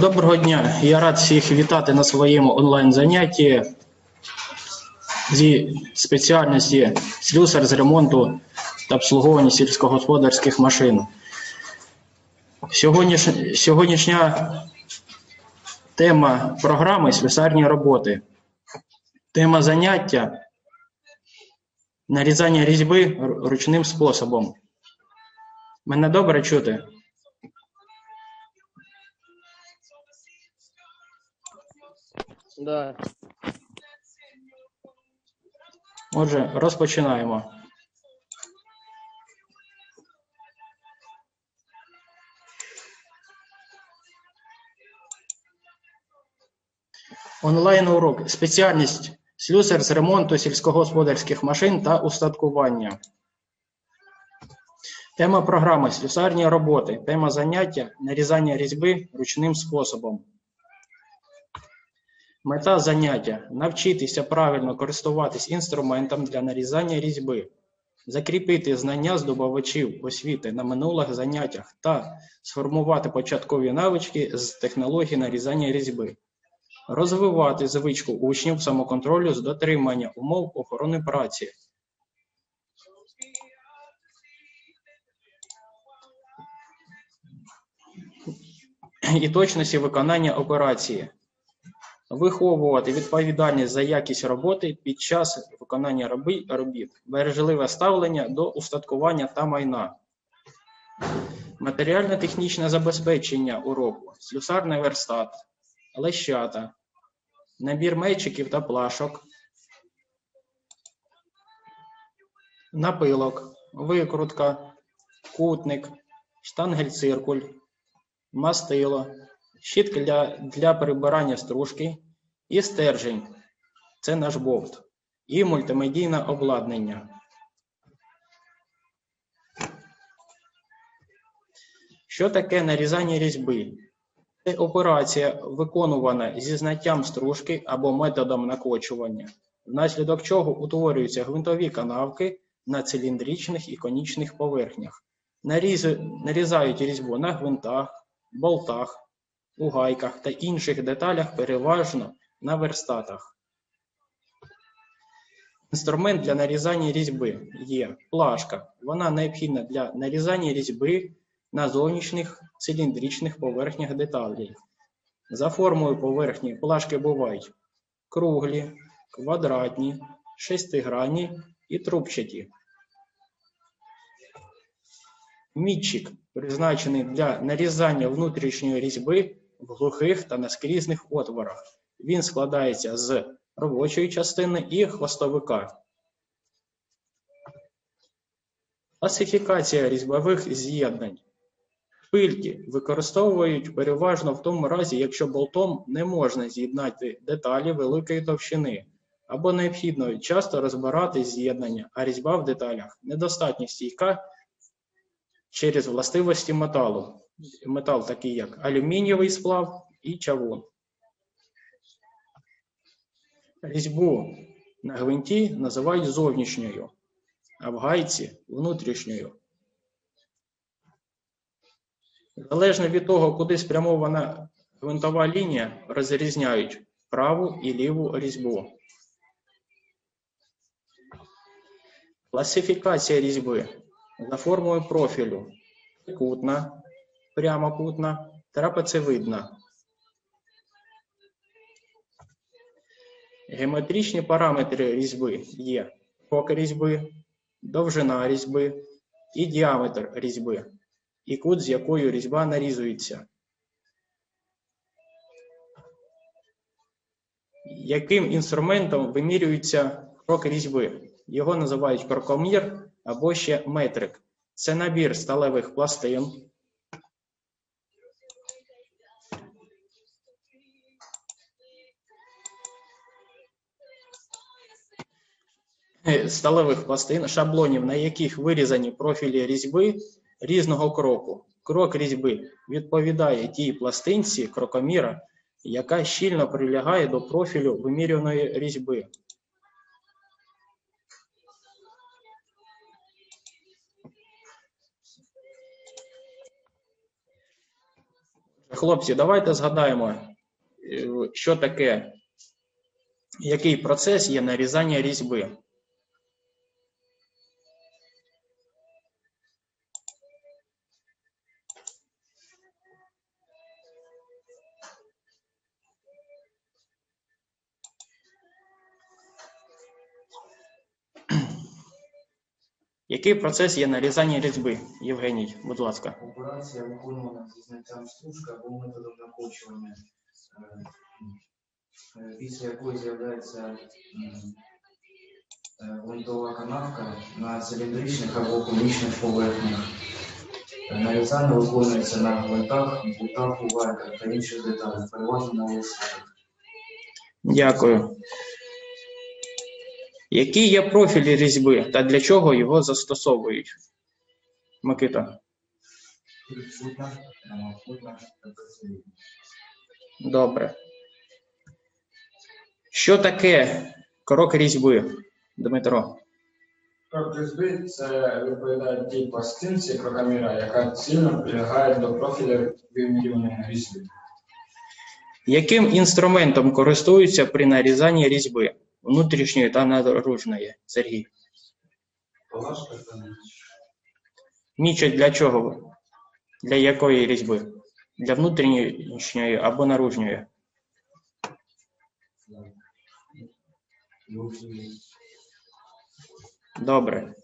Доброго дня. Я рад всіх вітати на своєму онлайн-занятті зі спеціальності слюсар з ремонту та обслуговування сільськогосподарських машин. Сьогодніш... Сьогоднішня тема програми слюсарні роботи. Тема заняття нарізання різьби ручним способом. Мене добре чути? Да. Отже, розпочинаємо. Онлайн-урок. Спеціальність слюсар з ремонту сільськогосподарських машин та устаткування. Тема програми слюсарні роботи. Тема заняття нарізання різьби ручним способом. Мета заняття навчитися правильно користуватись інструментом для нарізання різьби, закріпити знання здобувачів освіти на минулих заняттях та сформувати початкові навички з технології нарізання різьби, розвивати звичку учнів самоконтролю з дотримання умов охорони праці. І точності виконання операції виховувати відповідальність за якість роботи під час виконання робіт, бережливе ставлення до устаткування та майна, матеріально-технічне забезпечення уроку, слюсарний верстат, лещата, набір мечиків та плашок, напилок, викрутка, кутник, штангель-циркуль, мастило, щітка для, для прибирання стружки і стержень. Це наш бовт. І мультимедійне обладнання. Що таке нарізання різьби? Це операція, виконувана зі знаттям стружки або методом накочування, внаслідок чого утворюються гвинтові канавки на циліндричних і конічних поверхнях. Наріз- Нарізають різьбу на гвинтах, болтах, у гайках та інших деталях переважно на верстатах. Інструмент для нарізання різьби є плашка. Вона необхідна для нарізання різьби на зовнішніх циліндричних поверхнях деталей. За формою поверхні плашки бувають круглі, квадратні, шестигранні і трубчаті. Мітчик призначений для нарізання внутрішньої різьби в глухих та наскрізних отворах. Він складається з робочої частини і хвостовика. Класифікація різьбових з'єднань. Шпильки використовують переважно в тому разі, якщо болтом не можна з'єднати деталі великої товщини, або необхідно часто розбирати з'єднання, а різьба в деталях недостатньо стійка через властивості металу. Метал такий як алюмінієвий сплав і чавун. Різьбу на гвинті називають зовнішньою, а в гайці внутрішньою. Залежно від того, куди спрямована гвинтова лінія, розрізняють праву і ліву різьбу. Класифікація різьби за формою профілю трикутна, прямокутна, трапецевидна. Геометричні параметри різьби є крок різьби, довжина різьби і діаметр різьби, і кут, з якою різьба нарізується. Яким інструментом вимірюється крок різьби? Його називають крокомір або ще метрик. Це набір сталевих пластин, сталевих пластин, шаблонів, на яких вирізані профілі різьби різного кроку. Крок різьби відповідає тій пластинці крокоміра, яка щільно прилягає до профілю вимірюваної різьби. хлопці, давайте згадаємо, е, що таке, який процес є нарізання різьби. Який процес є нарізання різьби? Євгеній, будь ласка. Операція виконувана зі знаттям стружки або методом накочування, е, е, після якої з'являється м, е, канавка на циліндричних або конічних поверхнях. Нарізання виконується на гвинтах, болтах, увайках та інших деталях, переважно на листах. Дякую. Які є профілі різьби та для чого його застосовують? Микита. Добре. Що таке крок різьби, Дмитро? Крок різьби це відповідає тій пластинці крокоміра, яка цільно прилягає до профіля вимірювання різьби. Яким інструментом користуються при нарізанні різьби внутрішньої та наружної? Сергій. Ніч. Ніч для чого? Для якої різьби? Для внутрішньої або наружньої? Добре.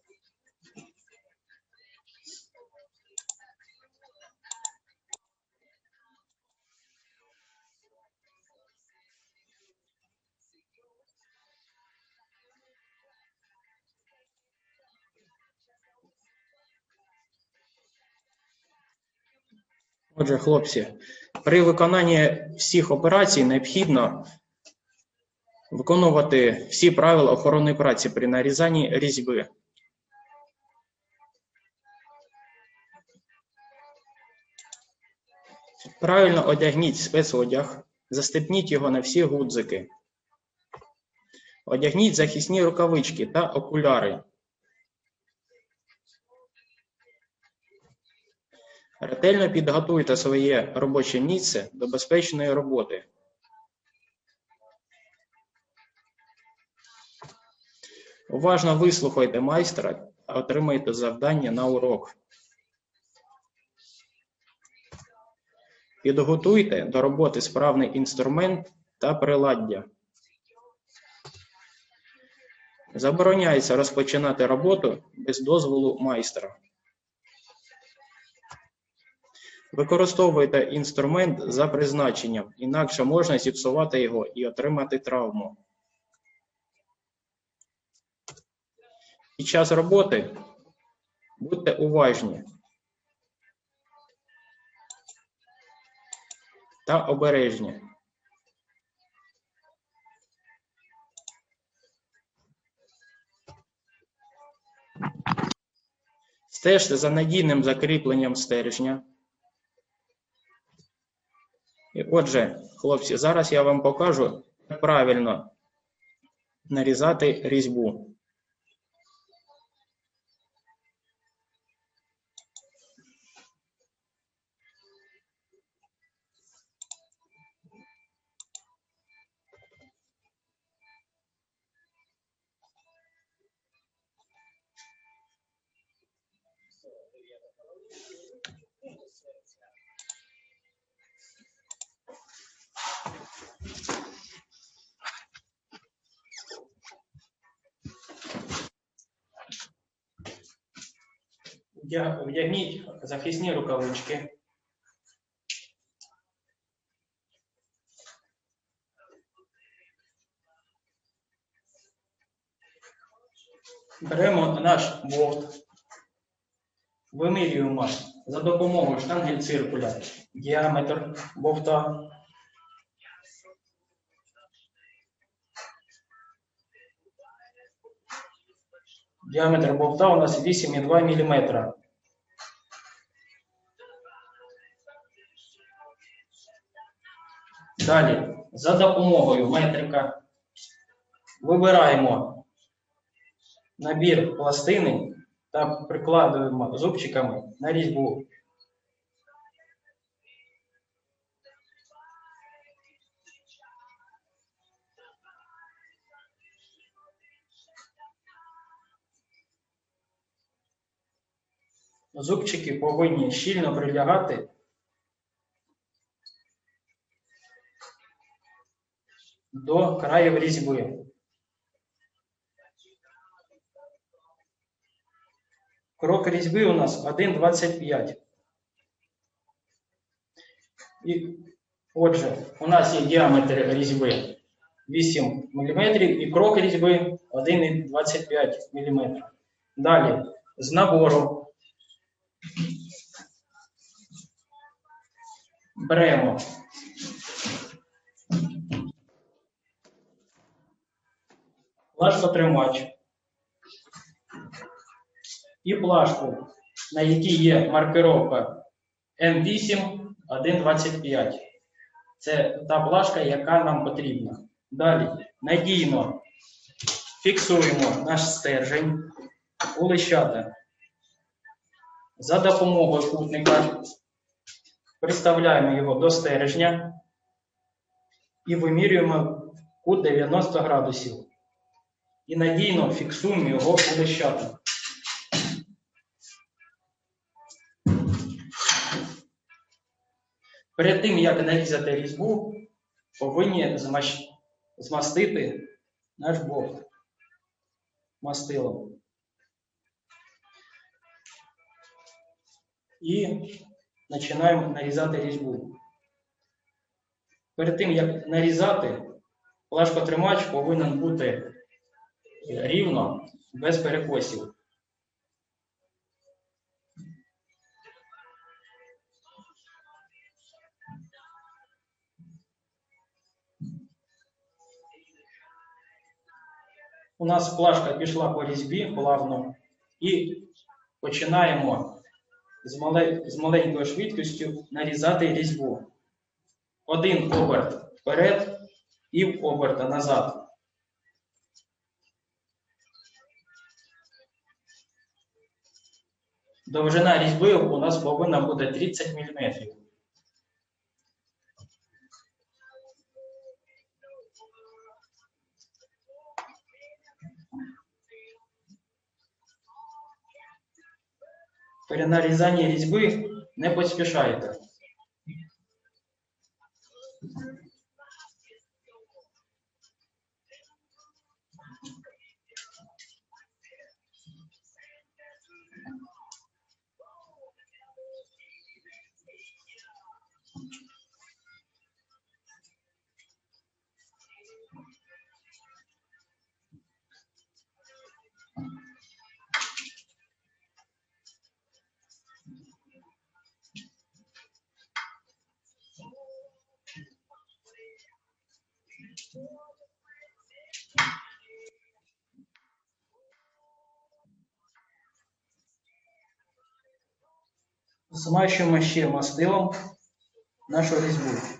Отже, хлопці, при виконанні всіх операцій необхідно виконувати всі правила охорони праці при нарізанні різьби. Правильно одягніть спецодяг, застебніть його на всі гудзики. Одягніть захисні рукавички та окуляри. Ретельно підготуйте своє робоче місце до безпечної роботи. Уважно вислухайте майстра отримайте завдання на урок. Підготуйте до роботи справний інструмент та приладдя. Забороняється розпочинати роботу без дозволу майстра. Використовуйте інструмент за призначенням, інакше можна зіпсувати його і отримати травму. Під час роботи будьте уважні та обережні. Стежте за надійним закріпленням стержня. І Отже, хлопці, зараз я вам покажу, як правильно нарізати різьбу. Вдягніть захисні рукавички. Беремо наш болт, вимірюємо за допомогою штангель циркуля діаметр болта. Діаметр болта у нас 8,2 мм. Далі, за допомогою метрика вибираємо набір пластини та прикладуємо зубчиками на різьбу. Зубчики повинні щільно прилягати до країв різьби. Крок різьби у нас 1,25. І, отже, у нас є діаметр різьби 8 мм і крок різьби 1,25 мм. Далі з набору беремо плашкотримач і плашку, на якій є маркировка М8 1,25. Це та плашка, яка нам потрібна. Далі надійно фіксуємо наш стержень у лищата. За допомогою кутника приставляємо його до стержня і вимірюємо кут 90 градусів. І надійно фіксуємо його у лищата. Перед тим, як нарізати різьбу, повинні змастити наш бок мастилом. І починаємо нарізати різьбу. Перед тим, як нарізати, плашкотримач повинен бути рівно, без перекосів. У нас плашка пішла по різьбі плавно і починаємо з, мале- з маленькою швидкістю нарізати різьбу. Один оберт вперед і оберта назад. Довжина різьби у нас повинна бути 30 мм. При нарізанні різьби не поспішайте. Змащуємо ще мастилом нашу різьбу.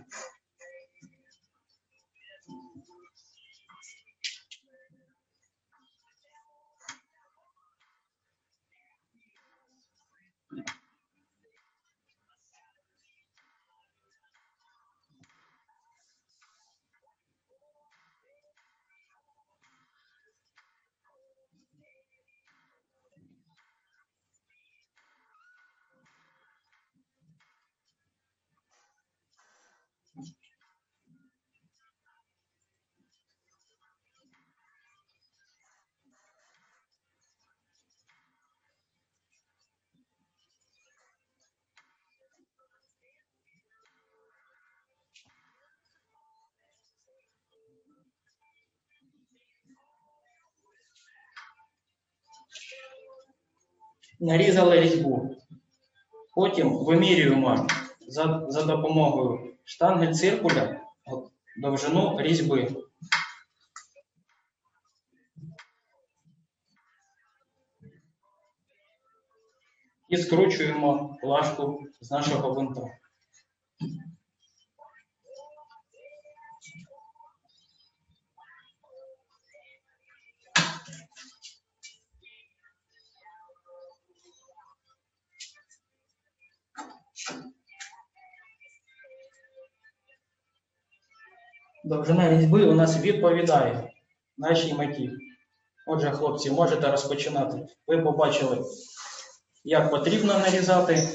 Нарізали різьбу. Потім вимірюємо за, за допомогою штанги циркуля довжину різьби. І скручуємо плашку з нашого винта. Довжина різьби у нас відповідає нашій меті. Отже, хлопці, можете розпочинати. Ви побачили як потрібно нарізати.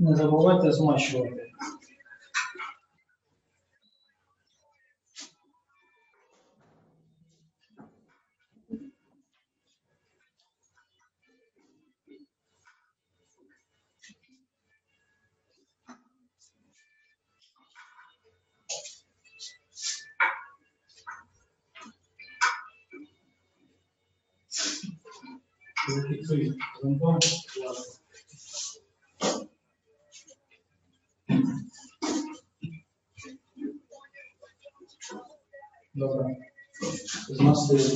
Не забувайте змащувати. Зафіксуй зонтом. Добре. З нас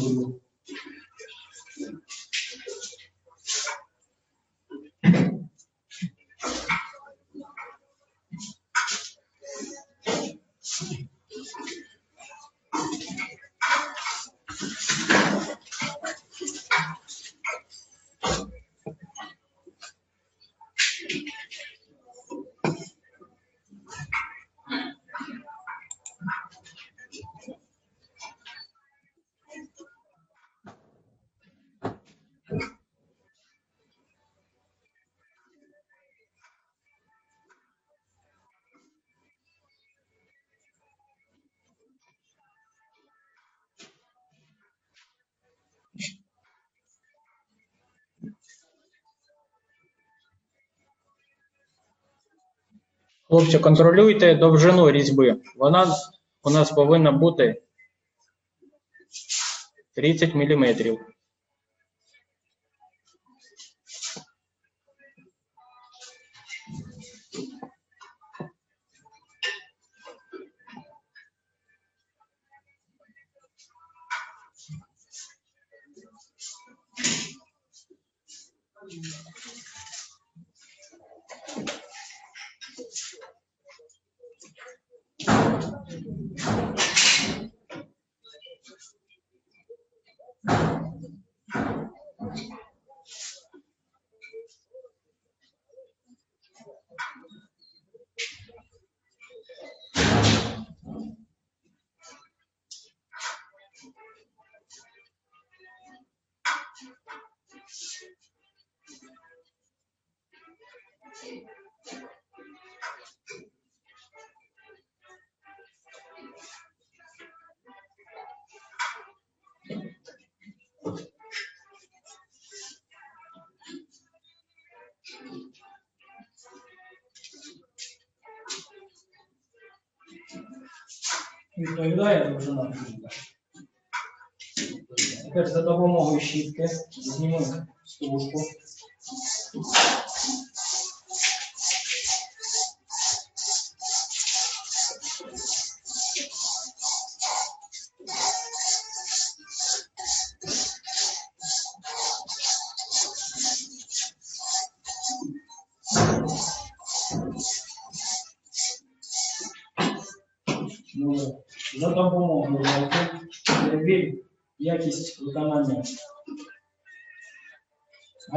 Хлопці, контролюйте довжину різьби. Вона у нас повинна бути 30 мм. Відповідає довжина. Тепер за допомогою щітки знімемо стружку.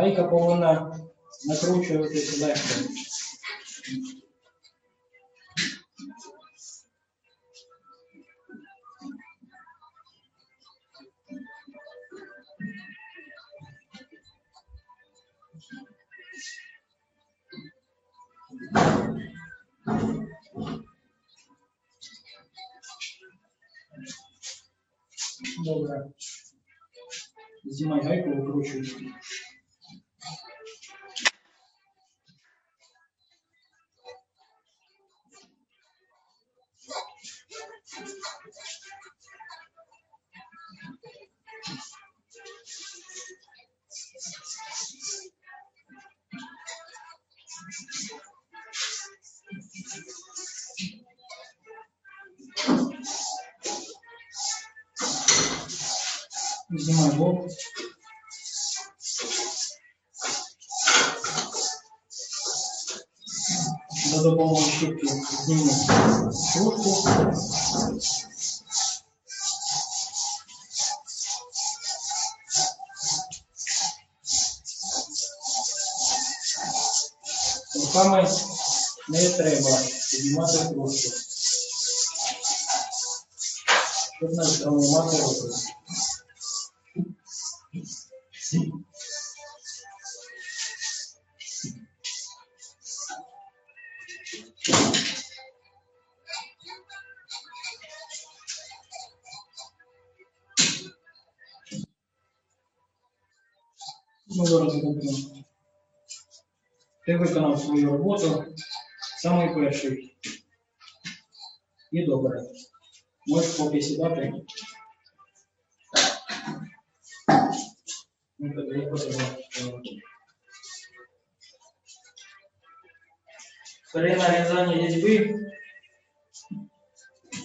Гайка повинна накручуватись легко. Добре. Знімай гайку, викручуй. Руками не треба піднімати кружку. Щоб не травмувати руки. Ну, зараз закінчимо. Ти виконав свою роботу, самий перший. І добре. Можеш поки сідати. Ну, тоді я. При нарізанні різьби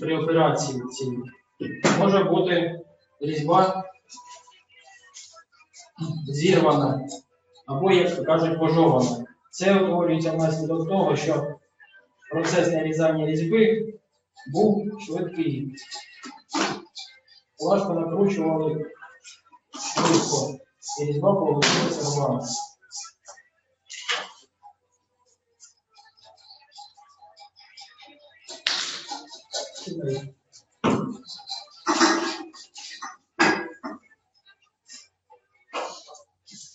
при операції цій може бути різьба зірвана або, як кажуть, пожована. Це утворюється внаслідок того, що процес нарізання різьби був швидкий. Важко накручували швидко, і різьба получилася рвана.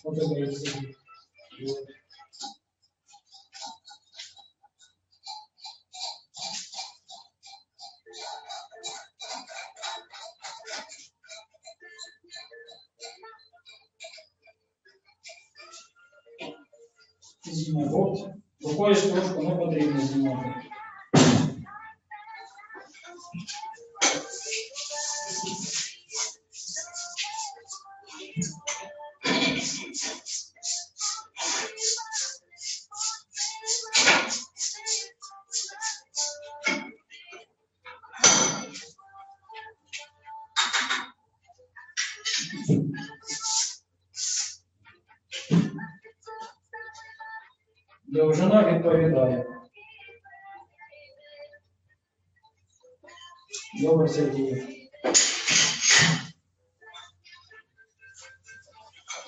Вот это и болт. Рукою трошки не потрібно знімати.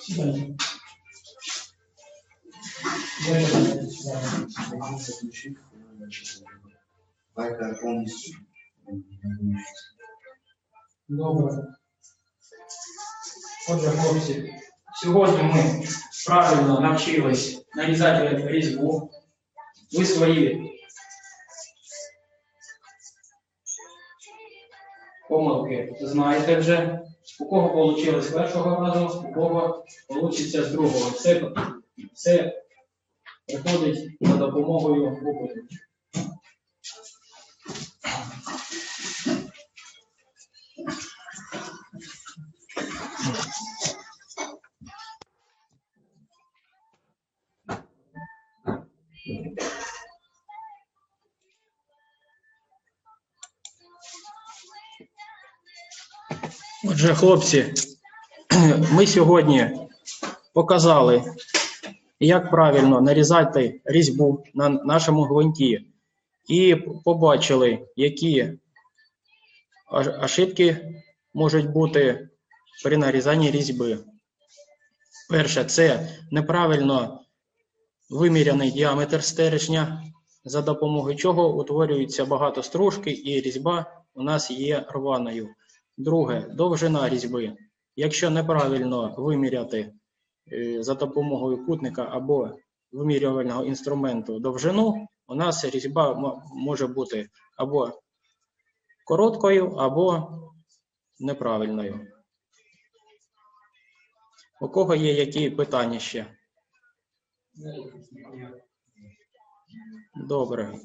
Сідай. Дай сюди, сюди. Лайка повністю. Добре. Отже, хлопці, сьогодні ми правильно навчились нарізати різьбу. Ви свої помилки знаєте вже. У кого вийшло з першого разу, у кого вийде з другого. Це, це приходить за допомогою опиту. Отже, хлопці, ми сьогодні показали, як правильно нарізати різьбу на нашому гвинті, і побачили, які ошибки можуть бути при нарізанні різьби. Перше, це неправильно виміряний діаметр стержня, за допомогою чого утворюється багато стружки і різьба у нас є рваною. Друге, довжина різьби. Якщо неправильно виміряти е, за допомогою кутника або вимірювального інструменту довжину, у нас різьба може бути або короткою, або неправильною. У кого є які питання ще? Добре.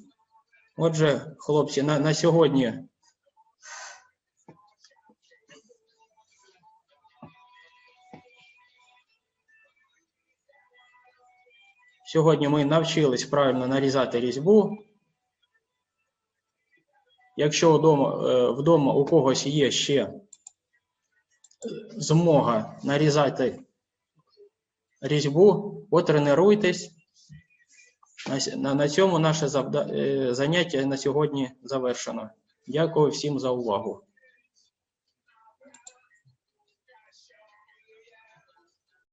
Отже, хлопці, на, на сьогодні Сьогодні ми навчились правильно нарізати різьбу. Якщо вдома, е, вдома у когось є ще змога нарізати різьбу, потренуйтесь. На, цьому наше е, заняття на сьогодні завершено. Дякую всім за увагу.